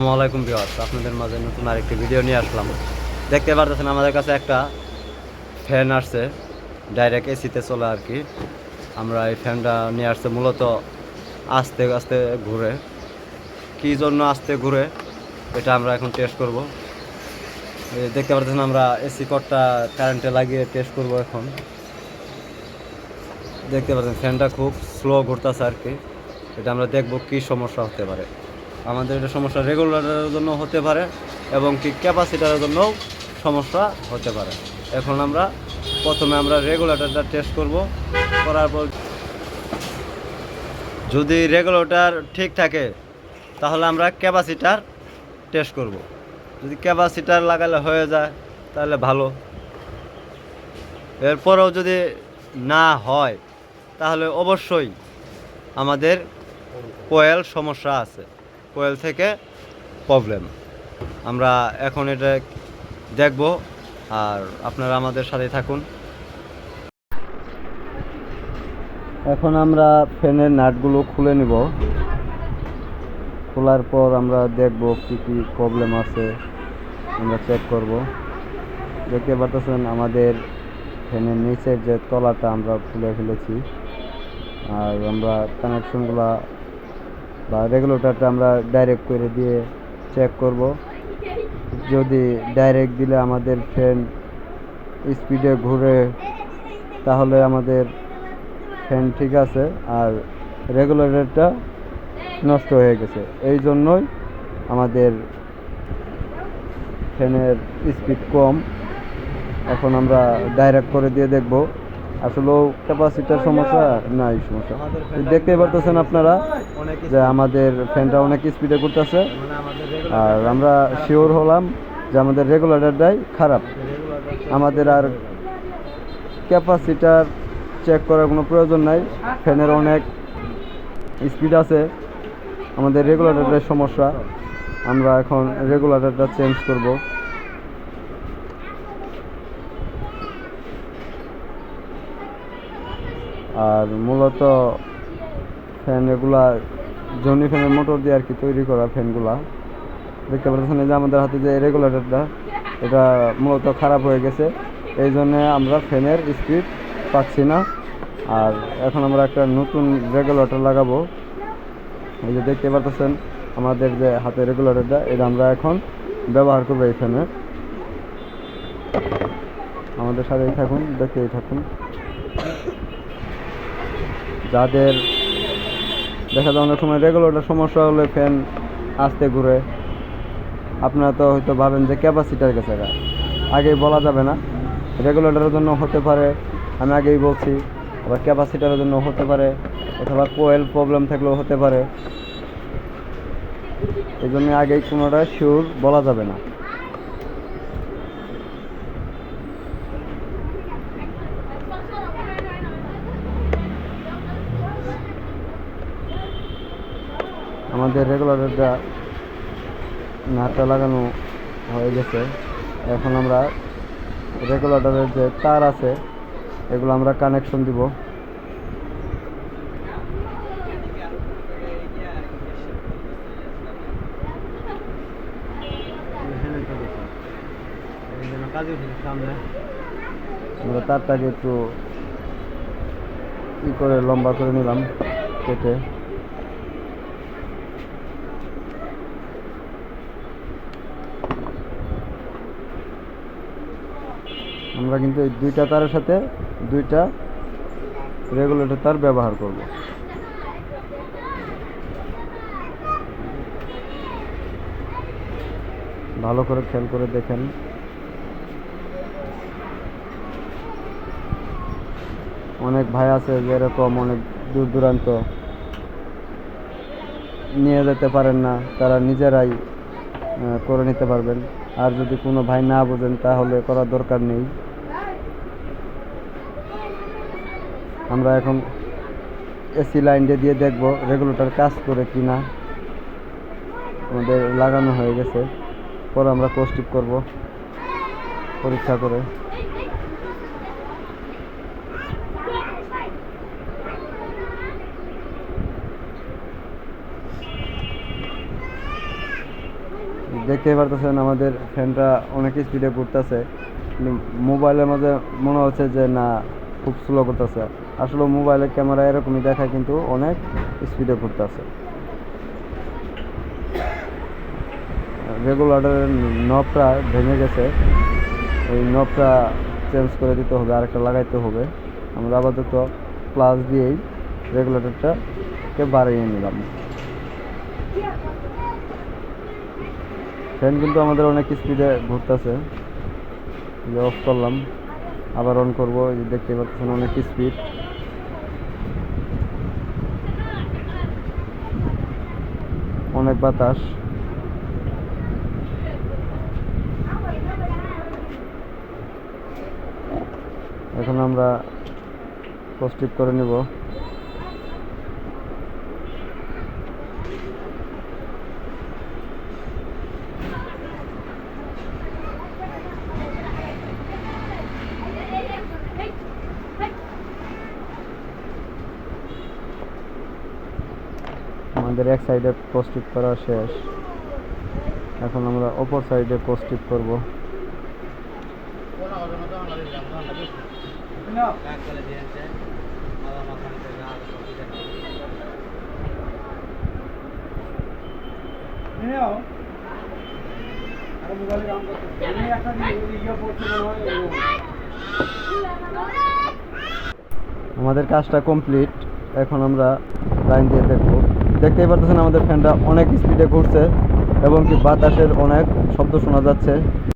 আসসালামাইকুম বিহার আপনাদের মাঝে নতুন আরেকটি ভিডিও নিয়ে আসলাম। দেখতে পারতেছেন আমাদের কাছে একটা ফ্যান আসছে ডাইরেক্ট এসিতে চলে আর কি। আমরা এই ফ্যানটা নিয়ে আসছে মূলত আস্তে আস্তে ঘুরে। কী জন্য আস্তে ঘুরে, এটা আমরা এখন টেস্ট করব। দেখতে পারতেছেন আমরা এসি কটটা কারেন্টে লাগিয়ে টেস্ট করব এখন। দেখতে পাচ্ছেন ফ্যানটা খুব স্লো ঘুরতেছে আর কি। এটা আমরা দেখব কি সমস্যা হতে পারে। আমাদের এটা সমস্যা রেগুলেটরের জন্য হতে পারে এবং কি ক্যাপাসিটারের জন্যও সমস্যা হতে পারে। এখন আমরা প্রথমে আমরা রেগুলেটরটা টেস্ট করব, করার পর যদি রেগুলেটর ঠিক থাকে, তাহলে আমরা ক্যাপাসিটার টেস্ট করব। যদি ক্যাপাসিটার লাগালে হয়ে যায়, তাহলে ভালো। এরপরেও যদি না হয়, তাহলে অবশ্যই আমাদের কোয়েল সমস্যা আছে। কোয়েল থেকে প্রবলেম। আমরা এখন এটা দেখব, আর আপনারা আমাদের সাথে থাকুন। এখন আমরা ফ্যানের নাটগুলো খুলে নিব। খোলার পর আমরা দেখব কি কি প্রবলেম আছে। আমরা চেক করব। দেখতে পারতেছেন আমাদের ফ্যানের নিচের যে তলাটা আমরা খুলে ফেলেছি। আর আমরা কানেকশনগুলা বা রেগুলেটরটা আমরা ডাইরেক্ট করে দিয়ে চেক করব। যদি ডাইরেক্ট দিলে আমাদের ফ্যান স্পিডে ঘুরে, তাহলে আমাদের ফ্যান ঠিক আছে, আর রেগুলেটরটা নষ্ট হয়ে গেছে। এই জন্যই আমাদের ফ্যানের স্পিড কম। এখন আমরা ডাইরেক্ট করে দিয়ে দেখব। আসলেও ক্যাপাসিটার সমস্যা, নাই সমস্যা। দেখতেই পারতেছেন আপনারা যে আমাদের ফ্যানটা অনেক স্পিডে করতেছে আর আমরা শিওর হলাম যে আমাদের রেগুলেটরটাই খারাপ। আমাদের আর ক্যাপাসিটার চেক করার কোনো প্রয়োজন নাই। ফ্যানের অনেক স্পিড আছে। আমাদের রেগুলেটরের সমস্যা। আমরা এখন রেগুলেটরটা চেঞ্জ করব। আর মূলত ফ্যান এগুলা জনি ফ্যানের মোটর দিয়ে আর কি তৈরি করা ফ্যানগুলা। দেখতে পাচ্ছেন যে আমাদের হাতে যে রেগুলেটরটা এটা মূলত খারাপ হয়ে গেছে। এই জন্য আমরা ফ্যানের স্পিড পাচ্ছি না। আর এখন আমরা একটা নতুন রেগুলেটর লাগাবো। এই যে দেখতে পাচ্ছেন আমাদের যে হাতে রেগুলেটরটা এটা আমরা এখন ব্যবহার করব এই ফ্যানে। আমাদের সাথেই থাকুন, দেখতেই থাকুন। যাদের দেখা যায় অনেক সময় রেগুলেটর সমস্যা হলে ফ্যান আসতে ঘুরে। আপনারা তো হয়তো ভাবেন যে ক্যাপাসিটার গেছে গা। আগেই বলা যাবে না। রেগুলেটরের জন্য হতে পারে, আমি আগেই বলছি, আবার ক্যাপাসিটারের জন্য হতে পারে, অথবা কোয়েল প্রবলেম থাকলেও হতে পারে। এই জন্য আগেই কোনোটা শিওর বলা যাবে না। আমাদের রেগুলেটরটা নাটটা লাগানো হয়ে গেছে, এখন আমরা রেগুলেটরের যে তার আছে, এগুলো আমরা কানেকশন দিব। আমরা তারটাকে একটু ই করে লম্বা করে নিলাম, কেটে। আমরা কিন্তু এই দুইটা তারের সাথে দুইটা রেগুলেটর তার ব্যবহার করব। ভালো করে খেয়াল করে দেখেন। অনেক ভাই আছে যে এরকম অনেক দূর দূরান্ত নিয়ে যেতে পারেন না, তারা নিজেরাই করে নিতে পারবেন। আর যদি কোনো ভাই না বোঝেন, তাহলে করার দরকার নেই। আমরা এখন এসি লাইনটা দিয়ে দেখব রেগুলেটর কাজ করে কি না। আমাদের লাগানো হয়ে গেছে। পরে আমরা পোস্টিপ করব পরীক্ষা করে। দেখতেই পারতেছেন আমাদের ফ্যানটা অনেক স্পিডে ঘুরতেছে। মোবাইলের মধ্যে মনে হচ্ছে যে না, খুব স্লো করতেছে। আসলে মোবাইলের ক্যামেরা এরকমই দেখায়, কিন্তু অনেক স্পিডে ঘুরতেছে। রেগুলেটরের নবটা ভেঙে গেছে। ওই নবটা চেঞ্জ করে দিতে হবে, আরেকটা লাগাইতে হবে। আমরা আপাতত প্লাস দিয়েই রেগুলেটরটাকে বাড়িয়ে নিলাম। ফ্যান কিন্তু আমাদের অনেক স্পিডে ঘুরতেছে। অফ করলাম, আবার অন করব দেখতে পাচ্ছেন অনেক স্পিড অনেক বাতাস। এখন আমরা প্রস্তুত করে নিব। আমাদের এক সাইডে পোস্টিভ করা শেষ। এখন আমরা অপর সাইডে পোস্টিভ করব। আমাদের কাজটা কমপ্লিট এখন আমরা লাইন দিয়ে দেখব। দেখতেই পারতেছেন আমাদের ফ্যানটা অনেক স্পিডে ঘুরছে এবং কি বাতাসের অনেক শব্দ শোনা যাচ্ছে।